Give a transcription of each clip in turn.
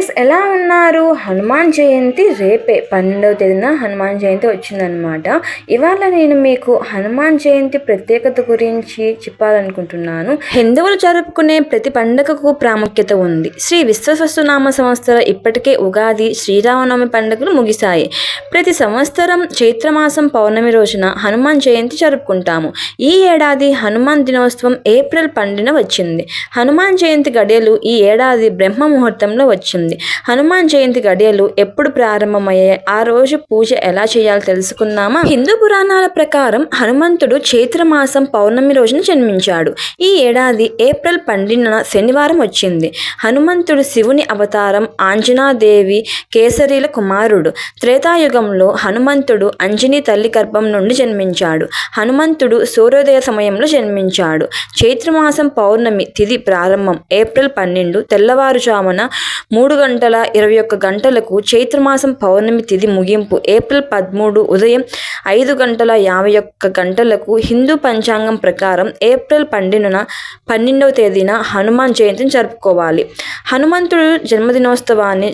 Friends ఎలా ఉన్నారు? హనుమాన్ జయంతి రేపే పన్నెండవ తేదీన హనుమాన్ జయంతి వచ్చిందనమాట ఇవాళ నేను మీకు హనుమాన్ జయంతి ప్రత్యేకత గురించి చెప్పాలనుకుంటున్నాను. హిందువులు జరుపుకునే ప్రతి పండుగకు ప్రాముఖ్యత ఉంది. శ్రీ విశ్వవస్తునామ సంవత్సర ఇప్పటికే ఉగాది శ్రీరామనవమి పండుగలు ముగిశాయి. ప్రతి సంవత్సరం చైత్రమాసం పౌర్ణమి రోజున హనుమాన్ జయంతి జరుపుకుంటాము. ఈ ఏడాది హనుమాన్ దినోత్సవం ఏప్రిల్ పన్నెండున వచ్చింది. హనుమాన్ జయంతి గడియలు ఈ ఏడాది బ్రహ్మ ముహూర్తంలో వచ్చింది. హనుమాన్ జయంతి గడియలు ఎప్పుడు ప్రారంభమయ్యాయి? ఆ రోజు పూజ ఎలా చేయాలో తెలుసుకుందామా? హిందూ పురాణాల ప్రకారం హనుమంతుడు చైత్రమాసం పౌర్ణమి రోజున జన్మించాడు. ఈ ఏడాది ఏప్రిల్ పన్నెండున శనివారం వచ్చింది. హనుమంతుడు శివుని అవతారం ఆంజనాదేవి కేసరిల కుమారుడు. త్రేతాయుగంలో హనుమంతుడు అంజని తల్లి గర్భం నుండి జన్మించాడు. హనుమంతుడు సూర్యోదయ సమయంలో జన్మించాడు. చైత్రమాసం పౌర్ణమి తిథి ప్రారంభం ఏప్రిల్ పన్నెండు తెల్లవారుజామున మూడు గంటల ఇరవై ఒక్క గంటలకు చైత్రమాసం పౌర్ణమి తిథి ముగింపు. ఏప్రిల్ పదమూడు ఉదయం ఐదు గంటల యాభై ఒక్క గంటలకు హిందూ పంచాంగం ప్రకారం ఏప్రిల్ పన్నెండున పన్నెండవ తేదీన హనుమాన్ జయంతిని జరుపుకోవాలి. హనుమంతుడు జన్మదినోత్సవాన్ని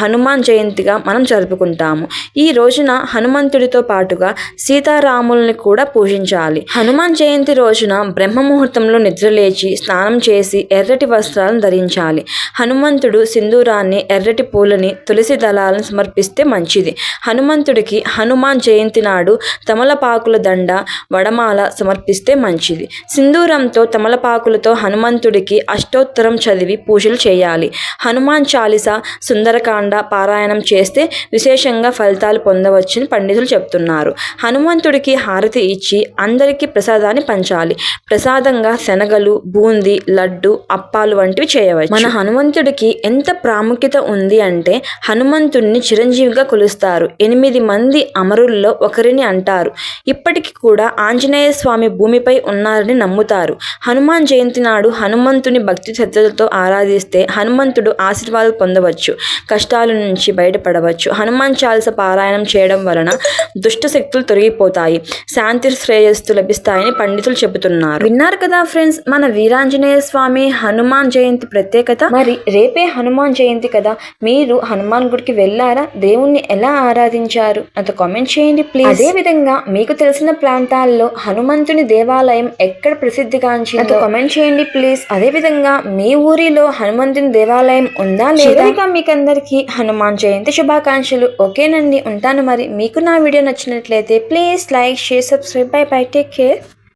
హనుమాన్ జయంతిగా మనం జరుపుకుంటాము. ఈ రోజున హనుమంతుడితో పాటుగా సీతారాముల్ని కూడా పూజించాలి. హనుమాన్ జయంతి రోజున బ్రహ్మ ముహూర్తంలో నిద్రలేచి స్నానం చేసి ఎర్రటి వస్త్రాలను ధరించాలి. హనుమంతుడు సింధూరాన్ని ఎర్రటి పూలని తులసి దళాలను సమర్పిస్తే మంచిది. హనుమంతుడికి హనుమాన్ జయంతి నాడు తమలపాకుల దండ వడమాల సమర్పిస్తే మంచిది. సింధూరంతో తమలపాకులతో హనుమంతుడికి అష్టోత్తరం చదివి పూజలు చేయాలి. హనుమాన్ చాలీస సుందరకాండ పారాయణం చేస్తే విశేషంగా ఫలితాలు పొందవచ్చని పండితులు చెప్తున్నారు. హనుమంతుడికి హారతి ఇచ్చి అందరికీ ప్రసాదాన్ని పంచాలి. ప్రసాదంగా శనగలు బూంది లడ్డు అప్పాలు వంటివి చేయవచ్చు. మన హనుమంతుడికి ఎంత ప్రాముఖ్యత ఉంది అంటే హనుమంతుడిని చిరంజీవిగా కొలుస్తారు. ఎనిమిది మంది అమరుల్లో ఒకరిని అంటారు. ఇప్పటికి కూడా ఆంజనేయ స్వామి భూమిపై ఉన్నారని నమ్ముతారు. హనుమాన్ జయంతి నాడు హనుమంతుని భక్తి శ్రద్ధలతో ఆరాధిస్తే హనుమంతుడు ఆశీర్వాదాలు పొందవచ్చు. కష్టాల నుంచి బయటపడవచ్చు. హనుమాన్ చాలీస పారాయణం చేయడం వలన దుష్ట శక్తులు తొలగిపోతాయి. శాంతి శ్రేయస్సు లభిస్తాయని పండితులు చెబుతున్నారు. విన్నారు కదా ఫ్రెండ్స్ మన వీరాంజనేయ స్వామి హనుమాన్ జయంతి ప్రత్యేకత? మరి రేపే హనుమాన్ జయంతి కదా. మీరు హనుమాన్ గుడికి వెళ్ళారా దేవుణ్ణి ఎలా ఆరాధించారు? నాతో కామెంట్ చేయండి ప్లీజ్. అదే విధంగా మీకు తెలిసిన ప్రాంతాల్లో హనుమంతుని దేవాలయం ఎక్కడ ప్రసిద్ధిగాంచిందో నాతో కామెంట్ చేయండి ప్లీజ్. అదే విధంగా మీ ఊరిలో హనుమంతుని దేవాలయం ఉందా లేదా? మీకు అందరికీ హనుమాన్ జయంతి శుభాకాంక్షలు. ఓకేనండి ఉంటాను మరి. మీకు నా వీడియో నచ్చినట్లయితే please like share subscribe. Bye bye. Take care.